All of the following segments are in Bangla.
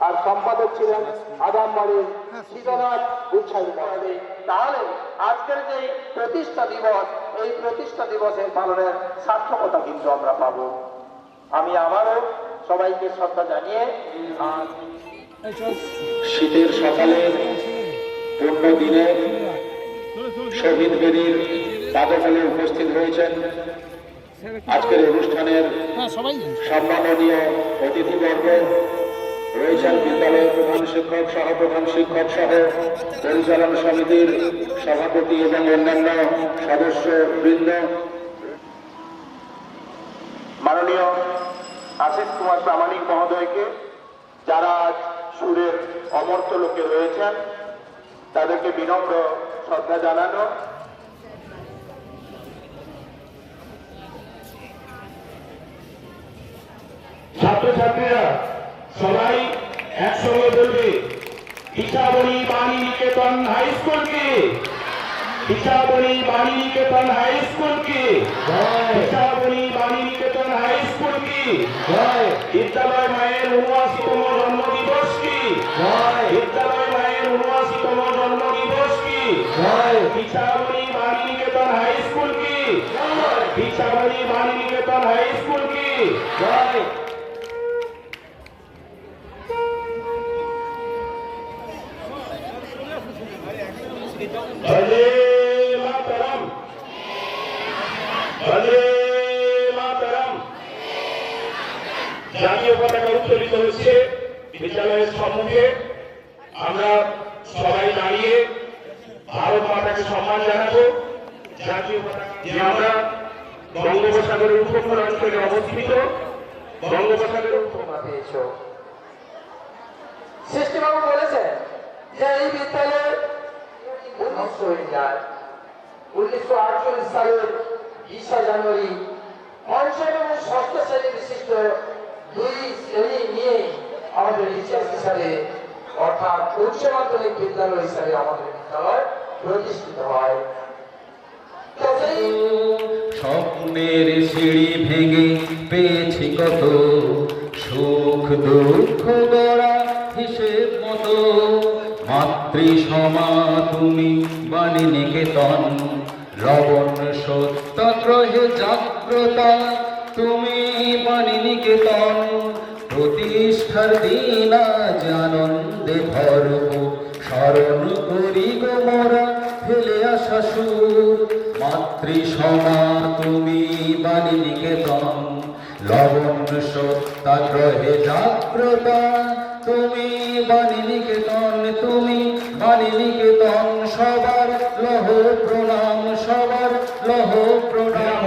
আর সম্পাদক ছিলেন তাহলে আজকের যে প্রতিষ্ঠা দিবস, এই প্রতিষ্ঠা দিবসের পালনের সার্থকতা কিন্তু আমরা পাবো। আমি আবারও সবাইকে শ্রদ্ধা জানিয়ে শীতের সকালে পূর্ণ দিনে শহীদ বেদির পাদতলে উপস্থিত হয়েছেন আজকের অনুষ্ঠানের সম্মাননীয় অতিথিবর্গ রয়েছেন বিদ্যালয়ের প্রধান শিক্ষক সহপ্রধান শিক্ষক সহ পরিচালনা সমিতির সভাপতি এবং অন্যান্য সদস্য বৃন্দ। মাননীয় আশিস কুমার প্রামাণিক মহোদয়কে যারা আজ সুরের অমর্ত লোকে রয়েছেন তাদেরকে বিনম্র শ্রদ্ধা জানানো ছাত্রছাত্রীরা সবাই একসঙ্গে বলবে ইচ্ছাবলী বাণী নিকেতন হাই স্কুল কি? ইচ্ছাবলী বাণী নিকেতন হাই স্কুল কি? ইচ্ছাবলী বাণী নিকেতন হাই স্কুল কি? বিদ্যালয় মায়ের উনআশিতম জন্ম দিবস কি বিদ্যালয় মায়ের উনআশিতম জন্ম দিবস কি? ইচ্ছাবলী বাণী নিকেতন হাই স্কুল কি? ইচ্ছাবলী বাণী নিকেতন হাই স্কুল কি? ভজে মাতরম। ভজে মাতরম। জাতীয় পতাকা উত্তোলিত হচ্ছে বিদ্যালয়ের সম্মুখে। আমরা সবাই দাঁড়িয়ে ভারত মাতাকে সম্মান জানাব। জাতীয় যে আমরা বঙ্গোপসাগরের উপকূল অঞ্চলে অবস্থিত। বঙ্গোপসাগরের উপকূল পেয়েছ সৃষ্টিবাবু বলেছেন যে এই বিদ্যালয় উনিশশো হয়ে যায়। উনিশশো আটচল্লিশ সালের বিশে জানুয়ারি পঞ্চম এবং ষষ্ঠ শ্রেণি বিশিষ্ট দুই শ্রেণি নিয়ে আমাদের ইতিহাস হিসাবে, অর্থাৎ উচ্চ মাধ্যমিক বিদ্যালয় হিসাবে আমাদের বিদ্যালয় প্রতিষ্ঠিত হয়। স্বপ্নের সিঁড়ি ভেঙে পেয়েছি কত, সুখ দুঃখ গড়া হিসেব মতো। মাতৃ সমা তুমি বাণী নিকেতন। লবণ সত্যাগ্রহে জাগ্রতা, তুমি বাণী নিকেতন। প্রতিষ্ঠার দিন আজ আনন্দে ভরপুর স্মরণ করি গো মোরা, ফেলে আসা সুর। মাতৃ সমা তুমি বাণী নিকেতন। লবণ সত্যাগ্রহে জাগ্রতা তুমি বাণী নিকেতন, তুমি বাণী নিকেতন, সবার লহ প্রণাম, সবার লহ প্রণাম।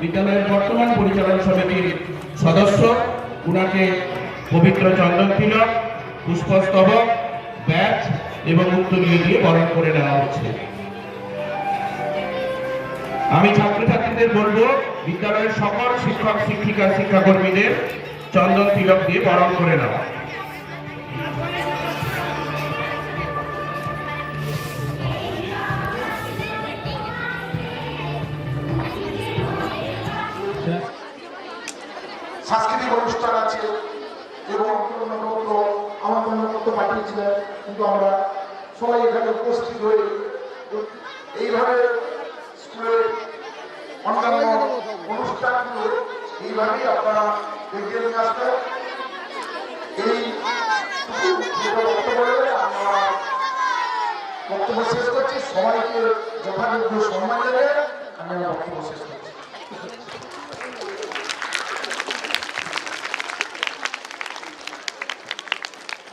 বিদ্যালয়ের বর্তমান পরিচালন সমিতির সদস্য, উনাকে পবিত্র চন্দন তিলক, পুষ্পস্তবক ব্যাচ এবং উত্তরীয় দিয়ে বরণ করে নেওয়া হচ্ছে। আমি ছাত্রছাত্রীদের বলব, বিদ্যালয়ের সকল শিক্ষক, শিক্ষিকা, শিক্ষাকর্মীদের চন্দন তিলক দিয়ে বরণ করে নেওয়া অনুষ্ঠান আছে এবং আমন্ত্রণপত্র আমন্ত্রণপত্র পাঠিয়েছিলেন, কিন্তু আমরা সবাই এখানে উপস্থিত হয়ে এইভাবে স্কুলের অন্যান্য অনুষ্ঠানগুলো এইভাবেই আপনারা এগিয়ে নিয়ে আসবেন। এই আমরা বক্তব্য শেষ করছি। সবাইকে যথাযোগ্য সম্মান দেবে আমি বক্তব্য শেষ করছি।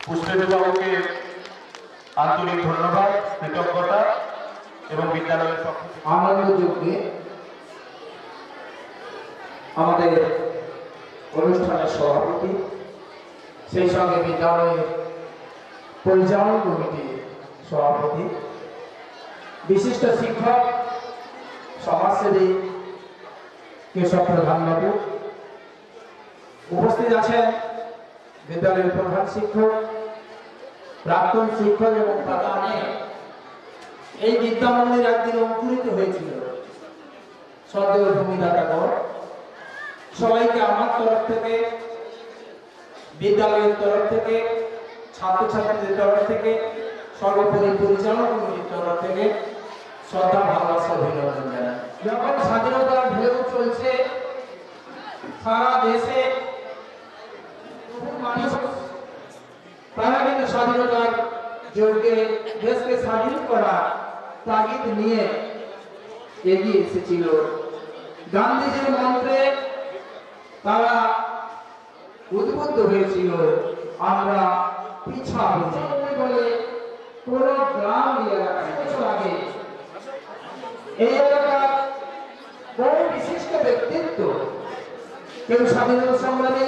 পুষ্পদেবাবুকে আন্তরিক ধন্যবাদ, কৃতজ্ঞতা এবং বিদ্যালয়ের আনন্দ যুগে আমাদের অনুষ্ঠানের সভাপতি, সেই সঙ্গে বিদ্যালয়ের পরিচালন কমিটির সভাপতি, বিশিষ্ট শিক্ষক, সমাজসেবী কেশব প্রধানবাবু উপস্থিত আছেন বিদ্যালয়ের প্রধান শিক্ষক প্রাক্তন শিক্ষক এবং তারা এই বিদ্যা মন্দির একদিন অঙ্কুরিত হয়েছিল। সদেব ভূমিদাতাগর সবাইকে আমার তরফ থেকে, বিদ্যালয়ের তরফ থেকে, ছাত্রছাত্রীদের তরফ থেকে, সর্বোপরি পরিচালনা কমিটির তরফ থেকে শ্রদ্ধা, ভালোবাসা, অভিনন্দন জানাই। যখন স্বাধীনতার ঢেউ চলছে, সারা দেশে মানুষ তারা কিন্তু স্বাধীনতার যজ্ঞে দেশকে স্বাধীন করা তাগিদ নিয়ে এগিয়ে এসেছিল গান্ধীজির মন্ত্রে তারা উদ্বুদ্ধ হয়েছিল, আমরা পিছাবো না। বলে কোন গ্রাম কিছু আগে এই এলাকার বহু বিশিষ্ট ব্যক্তিত্ব, কেউ স্বাধীনতা সংগ্রামী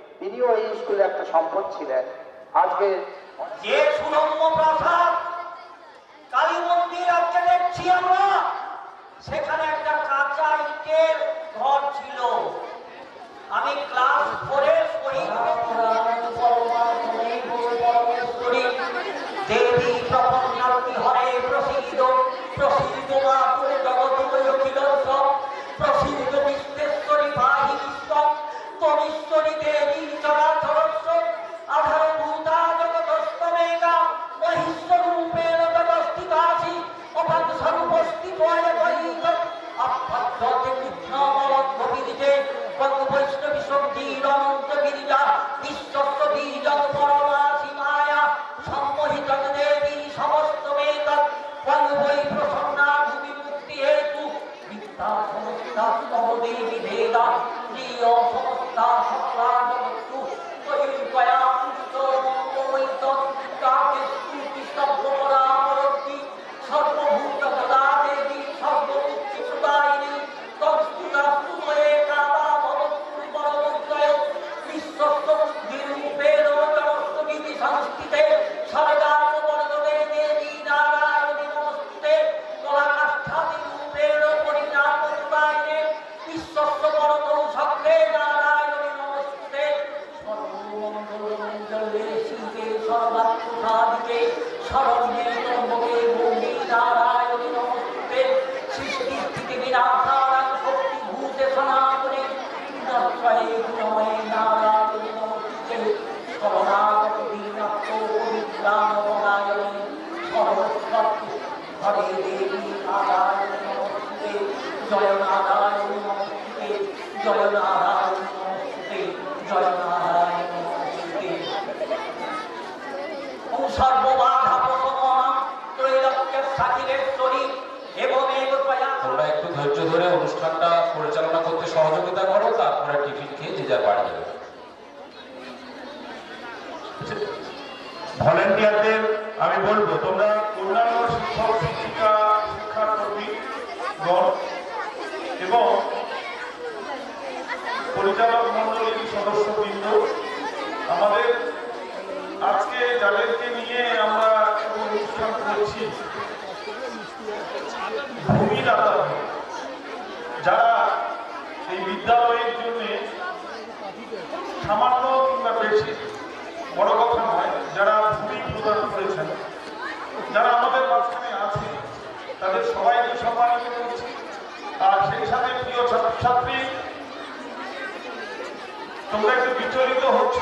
তিনিও এই স্কুলে একটা সম্পদ ছিলেন। আজকে যে সুরম্য প্রাসাদ, কালী মন্দির আজকে দেখছি আমরা, সেখানে একটা কাঁচা ইটের ঘর ছিল। আমি ক্লাস ফোরে শহীদ বিদ্যা সমস্তা স্তব দেবী প্রিয় সমস্তা সকলা ধৈর্য ধরে অনুষ্ঠানটা পরিচালনা করতে সহযোগিতা করো, তারপরে টিফিন খেয়ে যে যার বাড়ি যাবে। ভলেন্টিয়ারদের আমি বলব, তোমরা অন্যান্য শিক্ষক গণ এবং পরিচালক মন্ডলীর সদস্যবৃন্দ, আমাদের আজকে যাদেরকে নিয়ে আমরা অনুষ্ঠান করছি, ভূমিদাতা, যারা এই বিদ্যালয়ের জন্য সামান্য কিংবা বেশি, বড় কথা নয়, যারা ভূমি প্রদান করেছেন, যারা আমাদের তাদের সবাইকে সম্মানিত করছি আর সেই সাথে প্রিয় ছাত্রছাত্রী, তোমরা একটু বিচলিত হচ্ছ।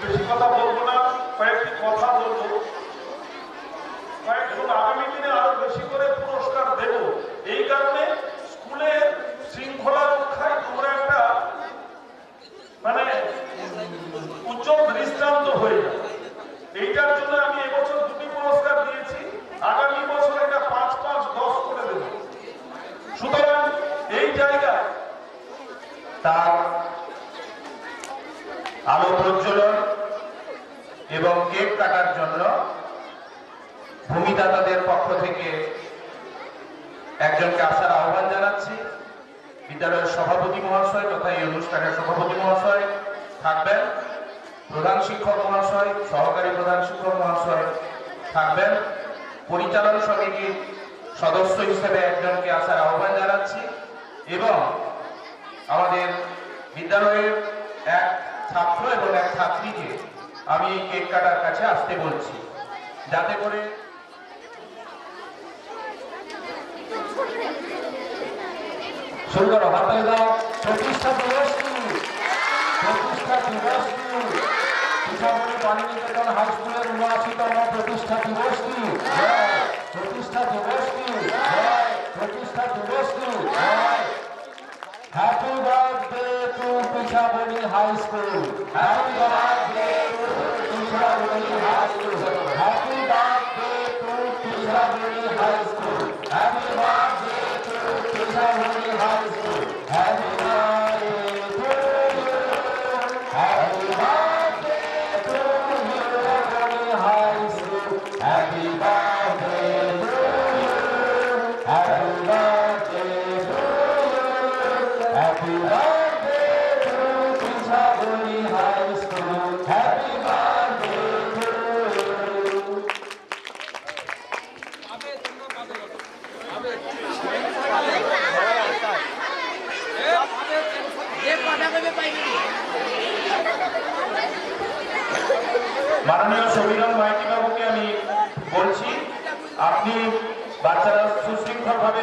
বেশি কথা বলব না, কয়েকটি কথা বলব। কয়েকজন আগামী দিনে আরও বেশি করে পুরস্কার দেব। এই কারণে স্কুলের শৃঙ্খলা রক্ষায় তোমরা একটা মানে উজ্জ্বল দৃষ্টান্ত হয়ে যাবে এইটার জন্য আমি এবছর আগামী বছর এটা পাঁচ পাঁচ দশ করে দেব। সুতরাং এই জায়গায় তার আলো প্রজ্বলন এবং কেক কাটার জন্য ভূমিদাতাদের পক্ষ থেকে একজনকে আসার আহ্বান জানাচ্ছি। বিদ্যা বিদ্যালয়ের সভাপতি মহাশয় তথা এই অনুষ্ঠানের সভাপতি মহাশয় থাকবেন। প্রধান শিক্ষক মহাশয়, সহকারী প্রধান শিক্ষক মহাশয় থাকবেন। পরিচালন সমিতির সদস্য হিসেবে একজনকে আসার আহ্বান জানাচ্ছি এবং আমাদের বিদ্যালয়ের এক ছাত্র এবং এক ছাত্রীকে আমি এই কেক কাটার কাছে আসতে বলছি। যাতে করে করো হাতে দাও। প্রতিষ্ঠা দিবস প্রতিষ্ঠা দিবস পিঠাপুরি হাই স্কুলের উনআশিতম প্রতিষ্ঠা দিবসটি। প্রতিষ্ঠা দিবসটি। প্রতিষ্ঠা দিবসটি। Happy birthday to Pithapuri high school. Happy birthday.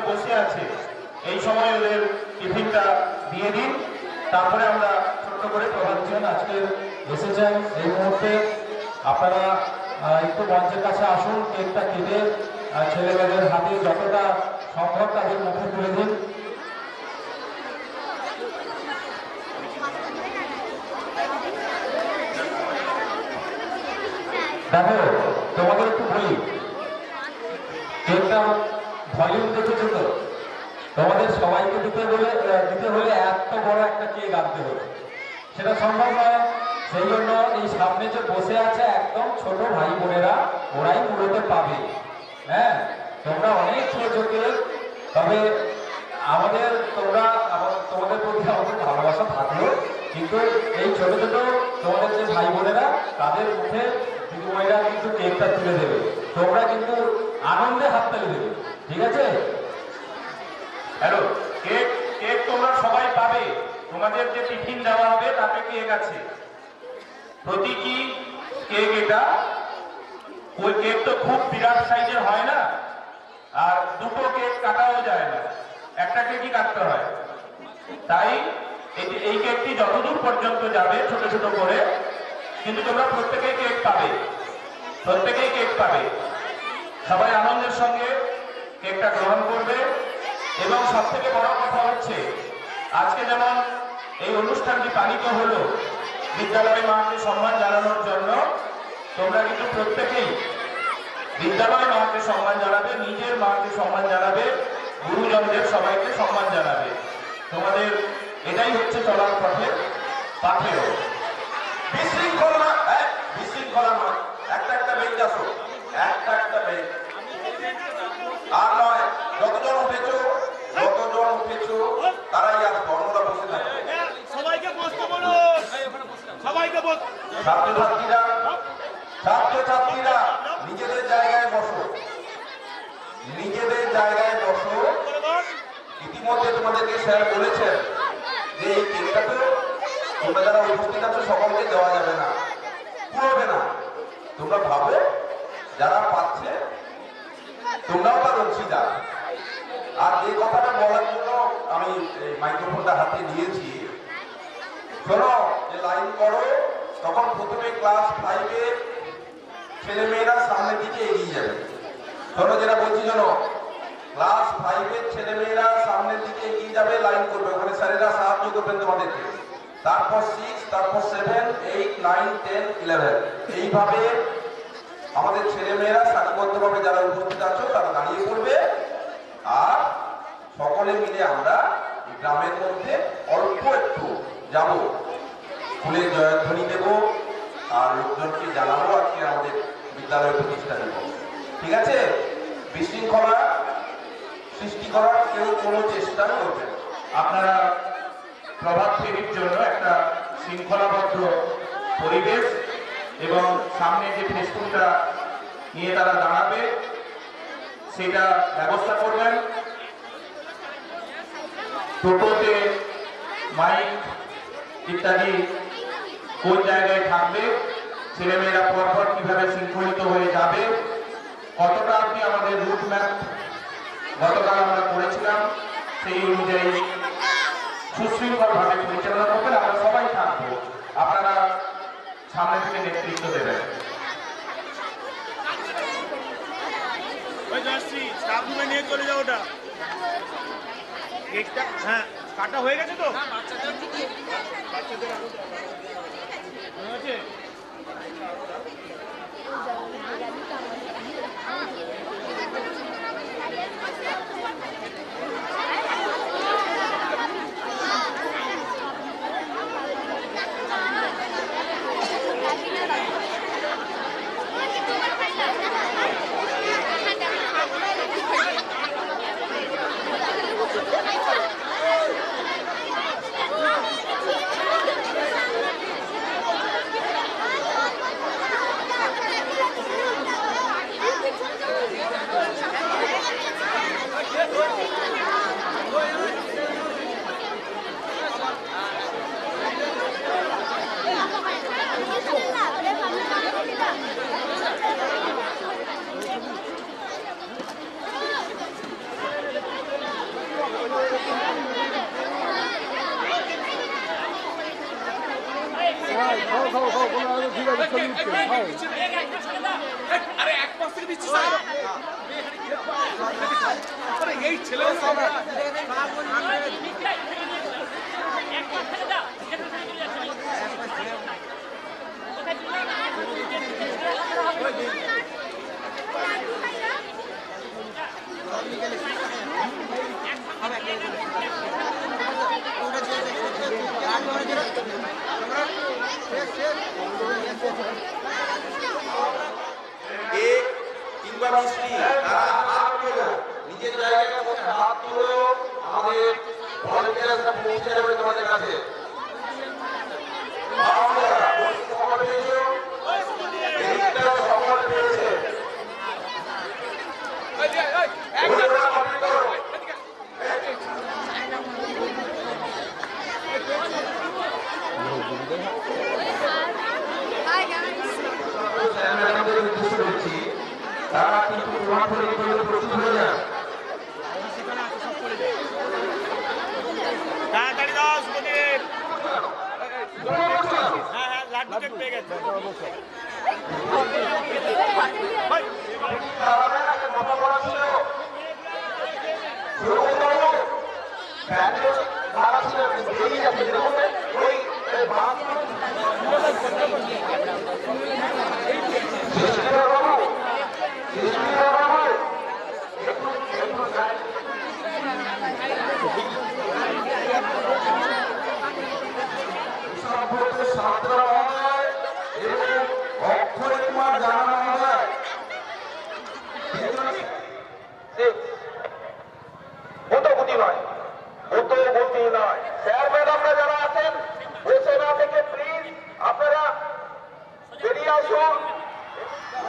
ভাবে বসে আছে। এই সময় ওদের টিফিনটা দিয়ে দিন। তারপরে আমরা ছোট্ট করে প্রভাত আজকে এসেছেন এই মুহূর্তে। আপনারা একটু মঞ্চের কাছে আসুন, কেকটা কেটে ছেলেমেয়েদের হাতে যতটা সম্ভব তাদের মুখে তুলে দিন। দেখো, তোমাদের একটু বলি, কেকটা ভলিউম দেখেছ তো তোমাদের সবাইকে দিতে হলে দিতে হলে এত বড় একটা কেক আনতে হবে সেটা সম্ভব নয়। সেই জন্য এই সামনে যে বসে আছে একদম ছোট ভাই বোনেরা, ওরাই মূলত পাবে। হ্যাঁ তোমরা অনেক খেয়েছো কেক তবে আমাদের, তোমরা তোমাদের প্রতি আমাদের ভালোবাসা থাকল। কিন্তু এই ছোট ছোট তোমাদের যে ভাই বোনেরা, তাদের মুখে দিদিমণিরা কিন্তু কেকটা তুলে দেবে। তোমরা কিন্তু আনন্দে হাততালি দেবে। ঠিক আছে? হ্যালো কেক কেক তোমরা সবাই পাবে। তোমাদের যে টিফিন দেওয়া হবে, তাতে কেক আছে। প্রতীকী কেক এটা। ওই কেক তো খুব বিরাট সাইজের হয় না। আর দুটো কেক কাটাও যায় না। একটা কেকই কাটতে হয়। তাই এই- কেকটি যতদূর পর্যন্ত যাবে, ছোট ছোট করে, কিন্তু তোমরা প্রত্যেকেই কেক পাবে। প্রত্যেকেই কেক পাবে। সবাই আনন্দের সঙ্গে কেকটা গ্রহণ করবে। এবং সব থেকে বড় কথা হচ্ছে আজকে যেমন এই অনুষ্ঠানটি পালিত হলো বিদ্যালয় মাকে সম্মান জানানোর জন্য তোমরা কিন্তু প্রত্যেকেই বিদ্যালয় মাকে সম্মান জানাবে নিজের মাকে সম্মান জানাবে গুরুজনদের সবাইকে সম্মান জানাবে। তোমাদের এটাই হচ্ছে চলার পথে পাথেও বিশৃঙ্খলা হ্যাঁ, বিশৃঙ্খলা একটা একটা বেঞ্চ আসো। একটা একটা বেঞ্চ। আর নয় যতজন উঠেছো যতজন উঠেছো তারাই আসবে অন্যরা বসে থাকবে। সবাইকে বসতে বলুন সবাইকে ছাত্রছাত্রীরা ছাত্রছাত্রীরা নিজেদের জায়গায় বসো। নিজেদের জায়গায় বসো। ইতিমধ্যে তোমাদেরকে স্যার বলেছেন যে এই কেকটা তো তোমরা যারা উপস্থিত আছো সকলকে দেওয়া যাবে না পুরোবে না। তোমরা ভাবো যারা পাচ্ছে তোমরাও তার অংশীদার আর এই কথাটা বলার জন্য আমি মাইক্রোফোনটা হাতে নিয়েছি। শোনো, যে লাইন করো তখন প্রথমে ক্লাস ফাইভে ছেলে মেয়েরা সামনের দিকে এগিয়ে যাবে। শোনো, যেটা বলছি, শোনো। ক্লাস ফাইভের ছেলে মেয়েরা সামনের দিকে এগিয়ে যাবে, লাইন করবে। ওখানে স্যারেরা সাহায্য করবেন তোমাদেরকে। তারপর সিক্স তারপর seven eight nine ten eleven এইভাবে আমাদের ছেলে মেয়েরা সারিবদ্ধভাবে যারা উপস্থিত আছো, তারা দাঁড়িয়ে পড়বে। আর সকলে মিলে আমরা গ্রামের মধ্যে অল্প একটু যাব। ফুলের জয়ধ্বনি দেব আর লোকজনকে জানাব আজকে আমাদের বিদ্যালয় প্রতিষ্ঠা দিবস। ঠিক আছে? বিশৃঙ্খলা সৃষ্টি করার কেউ কোনো চেষ্টা করবে আপনারা প্রভাত ফেরির জন্য একটা শৃঙ্খলাবদ্ধ পরিবেশ এবং সামনে যে ফেস্টুনটা নিয়ে তারা দাঁড়াবে, সেটা ব্যবস্থা করবেন। টোটোতে মাইক ইত্যাদি কোন জায়গায় থাকবে, ছেলেমেয়েরা পরপর কীভাবে শৃঙ্খলিত হয়ে যাবে, কতটা আপনি আমাদের রুট ম্যাপ গতকাল আমরা করেছিলাম, সেই অনুযায়ী সুশৃঙ্খলভাবে পরিচালনা করবেন। আমরা সবাই থাকব। আপনারা সামনে থেকে নেতৃত্ব দেবেন ওই যাচ্ছি স্টাফ নিয়ে চলে যাও হ্যাঁ কাটা হয়ে গেছে তো? বাচ্চাদের কেক কিংবা মিষ্টি তারা হাত তোলো। নিজের জায়গাটা পৌঁছে যাবে তোমাদের কাছে আমরা সফল পেয়েছ কেকটা সফল পেয়েছে ঘুরে কমপ্লিট করো Hi guys. স্যার ম্যাডামদের উদ্দেশ্য করছি তারা কিন্তু প্রমাণ করে প্রস্তুত হয়ে সুখদেব হ্যাঁ হ্যাঁ লাড্ডু পেয়ে গেছে ভাই, মাথা পড়া ছিল ধ্রুববাবু, ব্যান্ডেজ মারা ছিল, বেরিয়ে যাচ্ছে, দেখুন, ওই, এই বাস- শিশিরা বাবু, শিশিরা বাবু, একটু- একটু সাইড- সভাপতি ছাত্র মহোদয় এবং অক্ষয় কুমার জানা মহোদয় ভূতভূতি নয় ভূতভূতি নয় স্যার ম্যাডামরা যারা আছেন বসে না থেকে প্লিজ আপনারা বেরিয়ে আসুন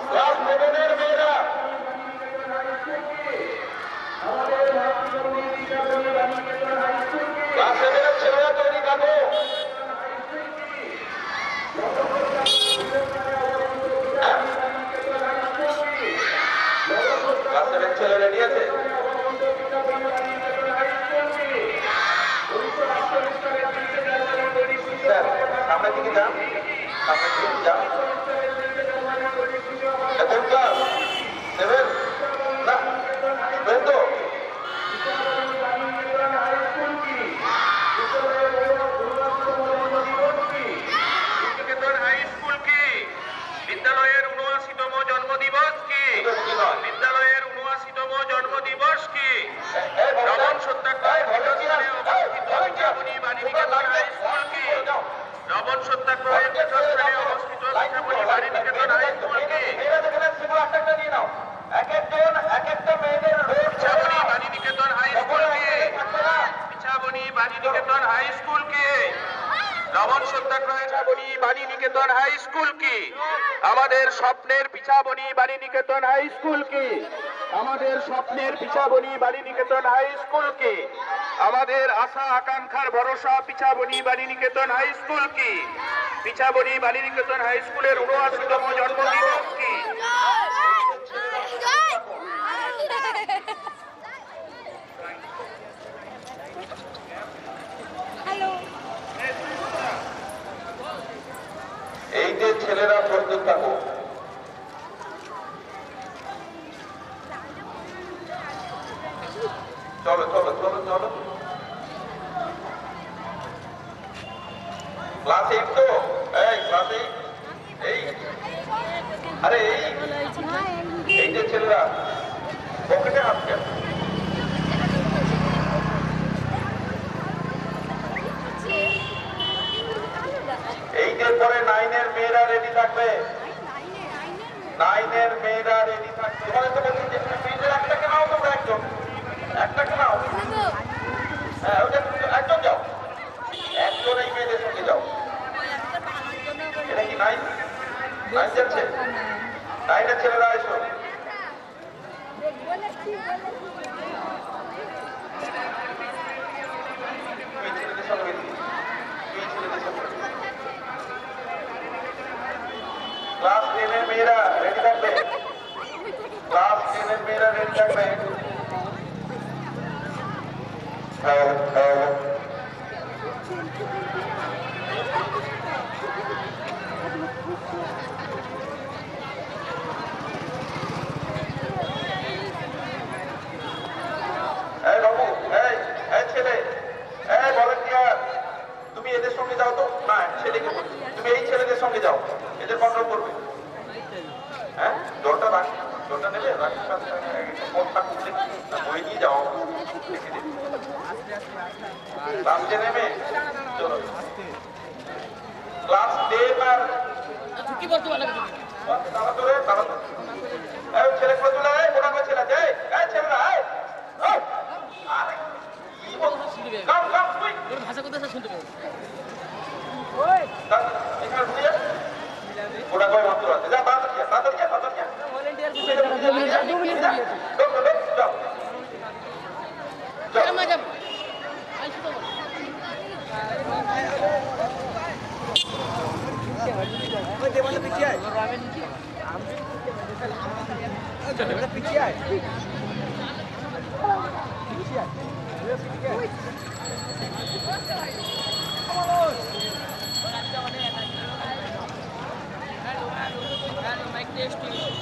ক্লাস সেভেনের মেয়েরা ক্লাস সেভেনের ছেলেরা তৈরি থাকো ক্লাস সেভেন ছেলে রেডি আছে স্যার সামনের আমরা যান ভবন সত্যাগ্রহের বাণী নিকেতন হাই স্কুল কি আমাদের স্বপ্নের পিছাবনি বাণী নিকেতন হাই স্কুল কি আমাদের স্বপ্নের পিছাবনি বাড়ি নিকেতন হাই স্কুলকে। আমাদের আশা আকাঙ্ক্ষার ভরসা পিছাবনি বাড়ি নিকেতন হাই স্কুল কি পিছাবনি বাড়ি নিকেতন হাই স্কুলের উনআশিতম জন্মদিবস কি এই যে ছেলেরা প্রস্তুত থাকুক চলো চলো চলো চলো। ক্লাস এইট তো এই, ক্লাস এইট এই। আরে এই। এই যে ছেলেরা, পকেটে হাত কেন? Paulo, Paulo. পিছিয়ে আয় পিছিয়ে আয় Next year.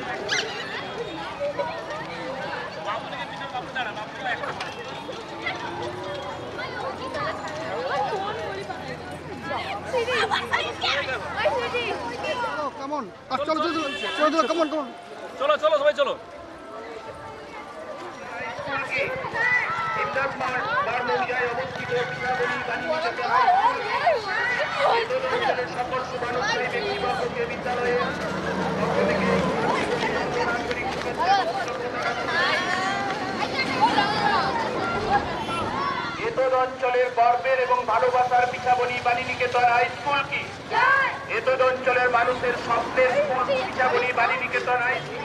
চলো চলো চলো কমন কমন অঞ্চলের গর্বের এবং ভালোবাসার পিঠাবনি বাণী নিকেতন হাই স্কুল কি? অঞ্চলের মানুষের স্বপ্নের পিঠাগুলি বাড়ি নিকেতন আইসি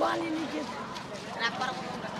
Bali ni jëf enggak?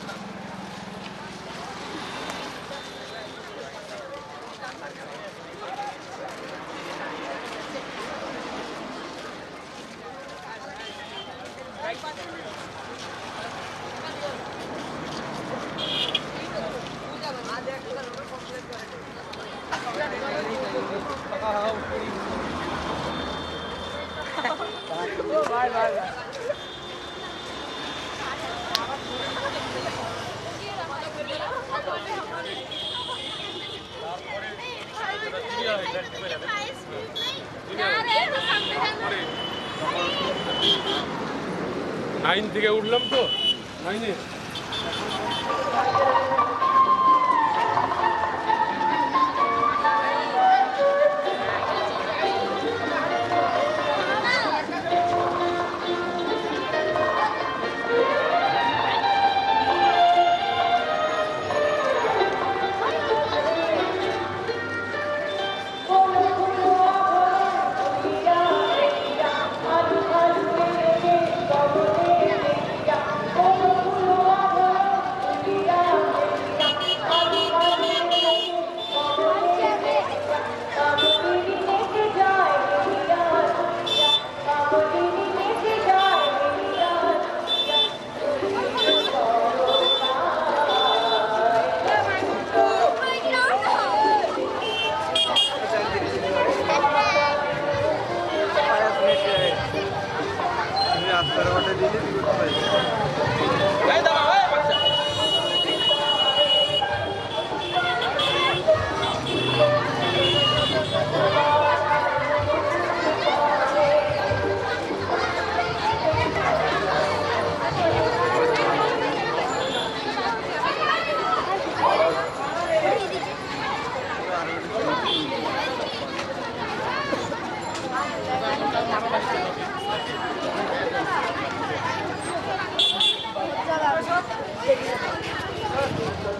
দিলে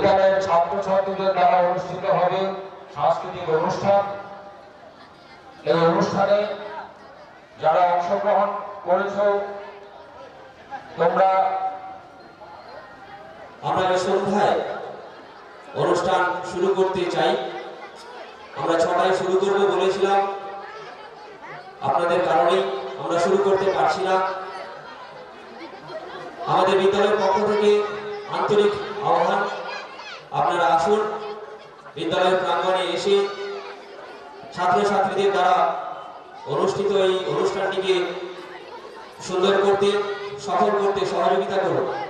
বিদ্যালয়ের ছাত্রছাত্রীদের দ্বারা অনুষ্ঠিত হবে সাংস্কৃতিক অনুষ্ঠান। এই অনুষ্ঠানে যারা অংশগ্রহণ করেছ, তোমরা আমরা সন্ধ্যায় অনুষ্ঠান শুরু করতে চাই, আমরা ছটায় শুরু করব বলেছিলাম। আপনাদের কারণেই আমরা শুরু করতে পারছি না। আমাদের বিদ্যালয়ের পক্ষ থেকে আন্তরিক আহ্বান আপনারা আসুন। বিদ্যালয়ের প্রাঙ্গণে এসে ছাত্রছাত্রীদের দ্বারা অনুষ্ঠিত এই অনুষ্ঠানটিকে সুন্দর করতে, সফল করতে সহযোগিতা করুন।